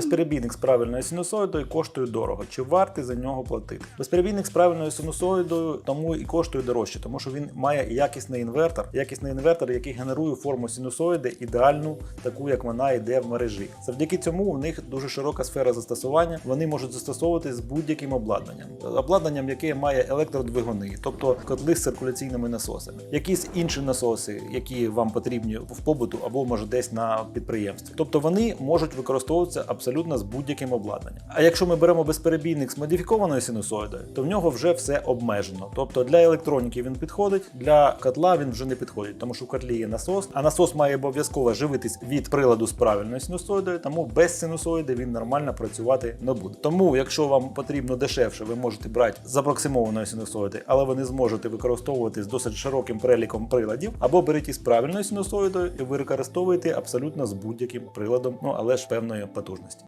Безперебійник з правильною синусоїдою коштує дорого. Чи варти за нього платити? Безперебійник з правильною синусоїдою тому і коштує дорожче, тому що він має якісний інвертор, якісний інвертор, який генерує форму синусоїди ідеальну, таку як вона йде в мережі. Завдяки цьому у них дуже широка сфера застосування. Вони можуть застосовуватись з будь-яким обладнанням, обладнанням, яке має електродвигуни, тобто котли з циркуляційними насосами, якісь інші насоси, які вам потрібні в побуту або може десь на підприємстві. Тобто вони можуть використовуватися абсолютно з будь-яким обладнанням. А якщо ми беремо безперебійник з модифікованою синусоїдою, то в нього вже все обмежено. Тобто для електроніки він підходить, для котла він вже не підходить, тому що в котлі є насос, а насос має обов'язково живитись від приладу з правильною синусоїдою, тому без синусоїди він нормально працювати не буде. Тому, якщо вам потрібно дешевше, ви можете брати з апроксимованої синусоїди, але ви не зможете використовувати з досить широким переліком приладів, або беріть із правильною синусоїдою і ви використовуєте абсолютно з будь-яким приладом, ну але ж певної потужності.